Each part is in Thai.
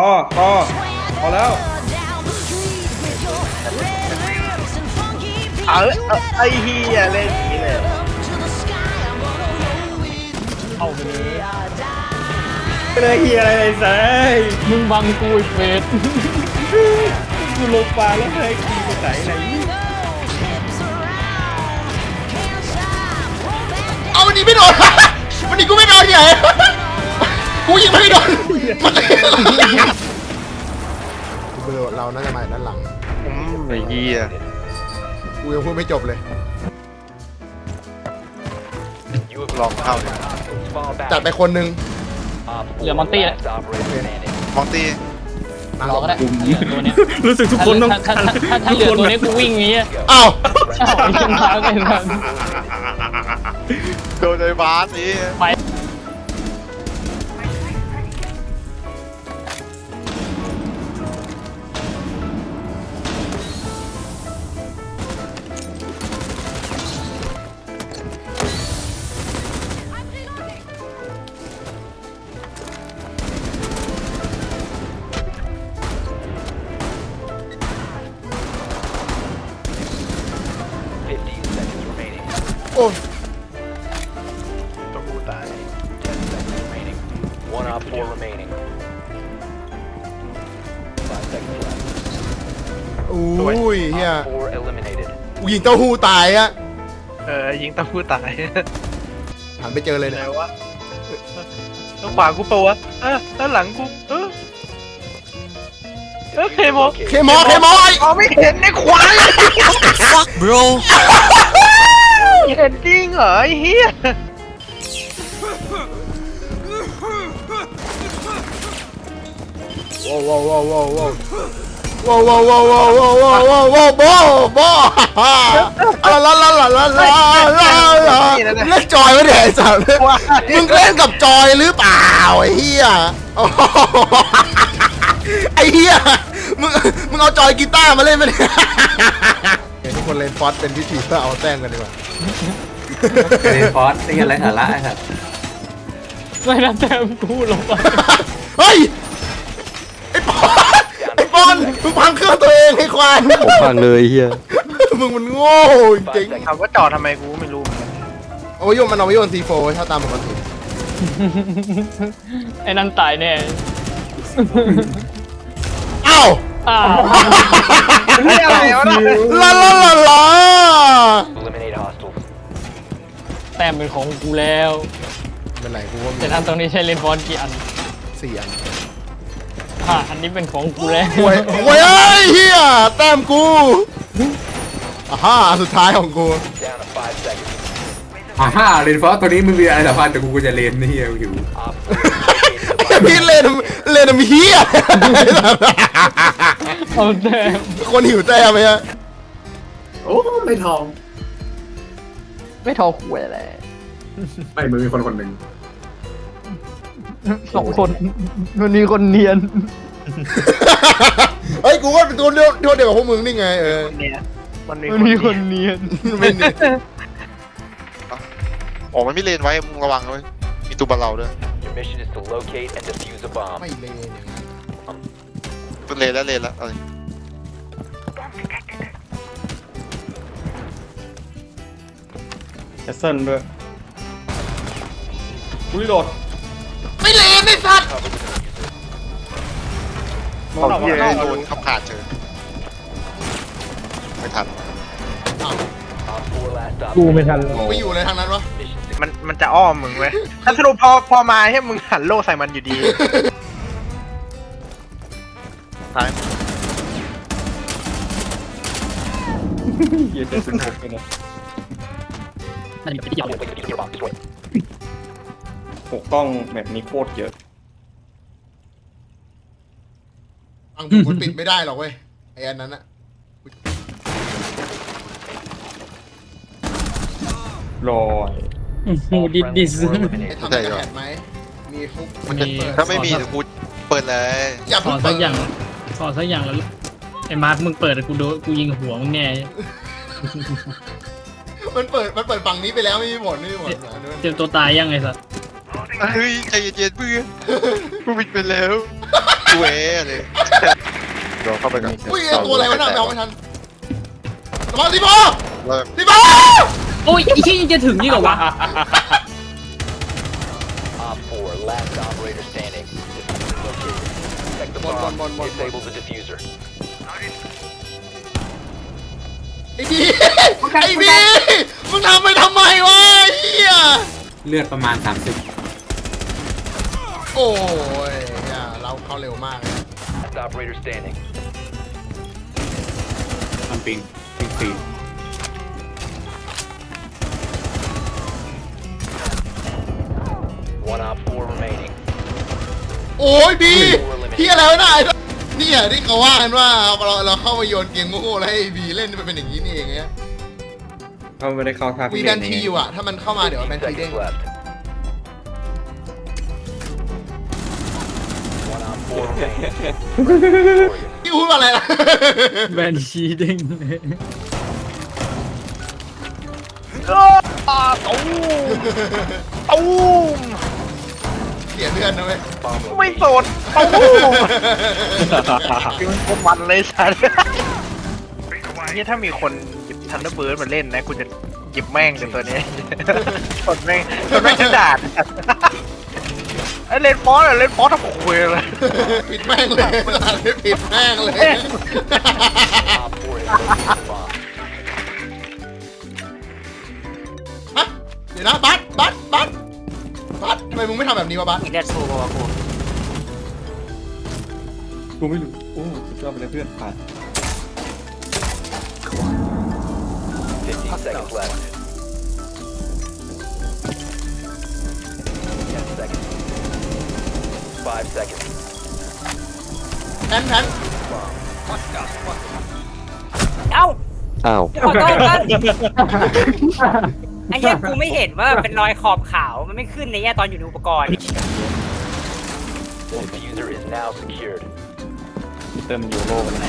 พอพอพอแล้วเออเออไอ้เฮียเล่นอย่างนี้เลยเอาไปนี้ไม่เลยเฮียอะไรเลยสายมึงบังกูไอ้เฟสกูลงปลาแล้วให้กีไปไหนไหนเอาวันนี้ไม่โดนวันนี้กูไม่โดนไงกูยิงไม่โดน กูเบลอเราน่าจะมาด้านหลังอืมไอ้เฮียกูยังพูดไม่จบเลยลองเข้าดิจัดไปคนหนึงเหลือมอนตี้แล้ว มองตีมารอก็ได้เหลือตัวเนี้ยรู้สึกทุกคนต้องถ้าถ้าถ้าถ้าเหลือตัวเนี้ยกูวิ่งอย่างเงี้ยอ้าวอ้าวไอ้ขึ้นทางไม่ทันโดนไอ้บาสนี่ไป โอ้ตัวกูตาย One op four remaining. Five seconds left. อุ้ยเฮีย Op four eliminated. กูยิงเต้าหู้ตายอะเออยิงตะพูตายหันไปเจอเลยไหนเนี่ย วะต้องขวากูปะวะเออด้านหลังกูเออเออเคมอเคมอเคมอไอ้ อ๋อไม่เห็นในควาย bro เห็นจริงเหรอไอ้เฮียว้าวว้าวว้าวว้าวว้าวว้าวว้าวว้าวว้าวว้าวว้าวว้าวว้าวบ้าบ้าลาลาลาลาลาลาลาลาเล่นจอยไม่ได้ไอ้สัสมึงเล่นกับจอยหรือเปล่าไอ้เหี้ยไอ้เหี้ยมึงมึงเอาจอยกีตาร์มาเล่นไหมเนี่ย เห็นทุกคนเล่นฟอสเป็นพิธีเพื่อเอาแต้มกันดีกว่าเล่นฟอสนี่อะไรสาระไอ้สัสไม่น่าแต้มกูลงไปเฮ้ยไอ้ปอนไอ้ปอนมึงพังเครื่องตัวเองไอ้ควายผมฟังเลยเฮียมึงมันโง่จริงถามว่าจอดทำไมกูไม่รู้เหมือนกันเอาไว้โยนมันเอาไว้โยนซีโฟถ้าตามปกติไอ้นั่นตายแน่อ้าว อ้าวไม่อะไรวะนะลาลาลาลา Eliminate hostiles. แต้มเป็นของกูแล้ว เป็นไรกูว่ามีแต่ท่านตรงนี้ใช้เลนฟอนกี่อันสี่อันอะอันนี้เป็นของกูแล้วโวยโวยเอ้ยเฮียแต้มกูอ่าฮ่าสุดท้ายของกู Down to five seconds. อ่าฮ่าเล่นฟอสตัวนี้มึงมีอะไรสัมพันธ์แต่กูกูจะเล่นนี่หิว Op four located the พี่เล่นเล่นเฮีย เอาแต้มคนหิวแต้มไหมฮะโอ้ไม่ทองไม่ทอคุยอะไรไม่มึงมีคนคนหนึ่งสองคนมันมีคนเนียนเฮ้ยกูก็เป็นตัวเดียวตัวเดียวกับพวกมึงนี่ไงเออเนี่ยมันมีมันมีคนเนียนไม่นี่อ๋อมันไม่เลนไว้มึงระวังด้วยมีตัวบอลเราด้วย Your mission is to locate and defuse a bomb. ไม่เลนอย่างนั้น เป็นเลนแล้วเลนแล้วอะไรแคสเซิลด้วยอุ้ยโดดไม่เลนไอ้สัตว์มองออกมาข้างนอกโดนขับขาดเจอไม่ทัน Op four last stop. กูไม่ทันไม่อยู่เลยทางนั้นวะ Mission มันมันจะอ้อมมึงเว้ยถ้าสรุปพอพอมาให้มึงหันโล่ใส่มันอยู่ดี เฮียจะเป็นหกเลยนะมันเป็นที่ successful. Bomb destroyed. หกกล้องแบบนี้โคตรเยอะฟังผมมันปิดไม่ได้หรอกเว้ยไอ้อันนั้นอะลอยหูดิดดิส Four ไอ้ eliminated. ทำจะแหกไหมมีฟุกมันจะมีถ้าไม่มีเดี๋ยวกูเปิดเลยอย่าขเพิ่องสัเปิกดอย่างขอสักอย่างแล้ว ไอ้มาร์ทมึงเปิดกูโดนกูยิงหัวมึงแน่มันเปิดมันเปิดฝั่งนี้ไปแล้วไม่มีหมดไม่มีหมดเจ็บตัวตายยังไงสัสเฮ้ยใจเย็นๆเพื่อนกูบิดไปแล้วกูแหวะเลยโดนเข้าไปก่อนอุ้ยไอ้ตัวอะไรวะน่าไม่เอาไม่ทันระวังดิบอเริ่มดิบอโอ้ยไอ้เหี้ยงจะถึงนี่เหรอวะ Op 4, last operator ไอ้บีไอ้บีมึงทำไปทำไมวะเฮียเลือดประมาณ 30 โอ้ยเนี่ยเราเข้าเร็วมากเลปิงปิงสีโอ้ยบีเฮียแล้วนะไอ้ นี่อะที่เขาว่ากันว่าเราเราเข้ามาโยนเกมโง่ๆแล้วให้บีเล่นมันเป็นอย่างนี้นี่เองเนี่ยเขาไม่ได้เข้าทางมีดันทีอยู่อะ ถ้ามันเข้ามาเดี๋ยวมันทีเด้งพี่พูดอะไรล่ะแบนชีดิ้งเลยตูมตู้ สียเลือดนะเว้ยไม่โสดโอ้โหคือมันมันเลยสัสนี่ถ้ามีคนหยิบทันเดอร์เบิร์ดมาเล่นนะคุณจะหยิบแม่งเลยตัวนี้ชนแม่งชนแม่งกระดาษไอเล่นฟอสเล่นฟอสต้องคุยเลยปิดแม่งเลยปิดแม่งเลย เดี๋ยวนะบัสบัส นี้ปะบ้านมีเลือดฟูกว่กูกูไม่รู้ โอ้สุดยอดไปเลยเพื่อนผ่าน 15 second left. 10 seconds. 5 seconds. แพนแพนเอ้าอ้าว ขอกัน ไอ้เหี้ยกูไม่เห็นว่าเป็นรอยขอบขาวมันไม่ขึ้นในแยตอนอยู่ในอุปกรณ์ user is now secured. เติมยูโรกันไหน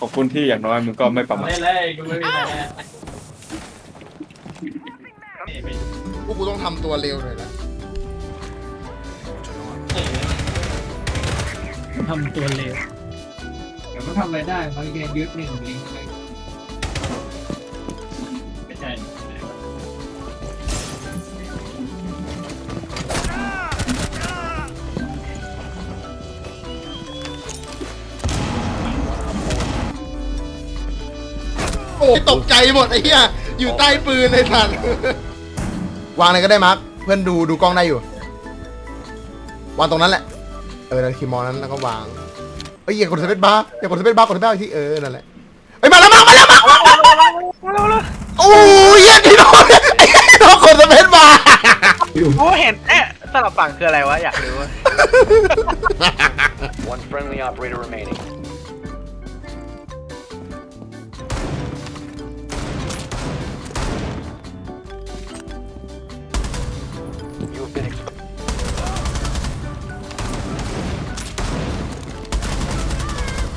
ขอบคุณที่อย่างน้อยมึงก็ไม่ประมาทพวกกูต้องทำตัวเร็วหน่อยนะทำตัวเร็ว ดี๋ยวทำอะไรได้มันแค่ยึดหนึ่งลิงก์เลยไม่ใช่โอ้ยตกใจหมดไอ้เหี้ยอยู่ใต้ปืนเลยทันวางอะไรก็ได้มาร์คเพื่อนดูดูกล้องได้อยู่ วางตรงนั้นแหละ เออนาทีมอนั้นแล้วก็วาง อ้ยอย่ากดสเปซบาร์อย่ากดสเปซบาร์กดสเปซบาร์อีที่เออนั่นแหละไอ้มาแล้วมามาแล้วมาโอ้ยเหี้ยพี่น้องพี่น้องกดสเปซบาร์กูเห็นเอ๊ะสลับฝั่งคืออะไรวะ อยากรู้ One friendly operator remaining.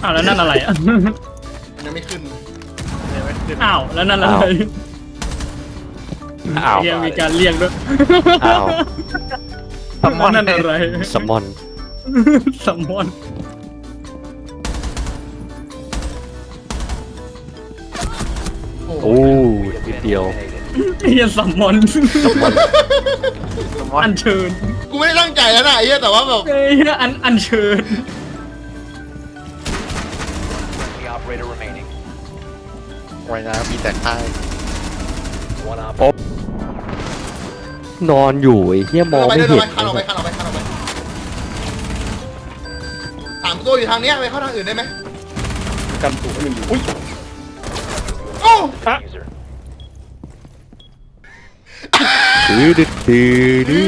อ้าวแล้วนั่นอะไรอะยังไม่ขึ้นยังไม่ขึ้นอ้าวแล้วนั่นอะไรอ้าว อ้าวมีการเรียงด้วยอ้าว แซลมอน นั่นอะไรสมอนแซลมอนโอ้ยหโอ้นิดเดียว เฮียแซลมอนอันเชิญกูไม่ได้ตั้งใจแล้วนะไอ้ยแต่ว่าแบบไอ้ยอันอันเชิญ operator remaining. ว่น้มีแต่ค่ายนอนอยู่เหี้ยมองไม่เห็นคันสามตัวอยู่ทางนี้ไปเข้าทางอื่นได้ไหมกำถูกให้มันอยู่อุ้ยโอ้ดื้อดื้อดื้อดื้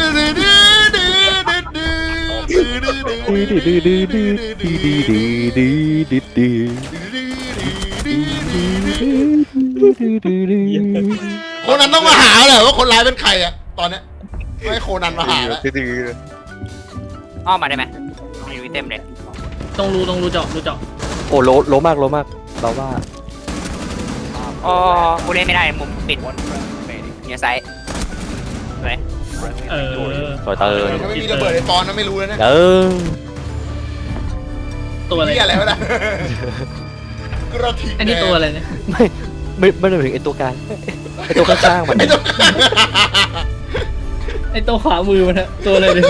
อดื้อดื้อดื้อดื้อ โคนันต้องมาหาแหละว่าคนร้ายเป็นใครอะตอนเนี้ยไม่ให้โคนันมาหาแล้วอ้อมมาได้ไหมไม่รู้เต็มเลยตรงรูตรงรูเจาะรูเจาะโอ้โลโลมากโลมากเราว่าอ๋อกูเล่ไม่ได้มุมปิดเนี่ยไซส์เออ ต่อยเติร์นก็ไม่มีระเบิดในตอนนั้นไม่รู้แล้วนะ เติร์ ตัวอะไร นี่อะไรวะน่ะกระถิ่นอันนี้ตัวอะไรเนี่ยไม่ไม่ไม่ได้ถึงไอตัวกลางไอตัวข้างๆมัน ไอ้ตัวไอตัวขวามือมันอะตัวอะไรเนี่ย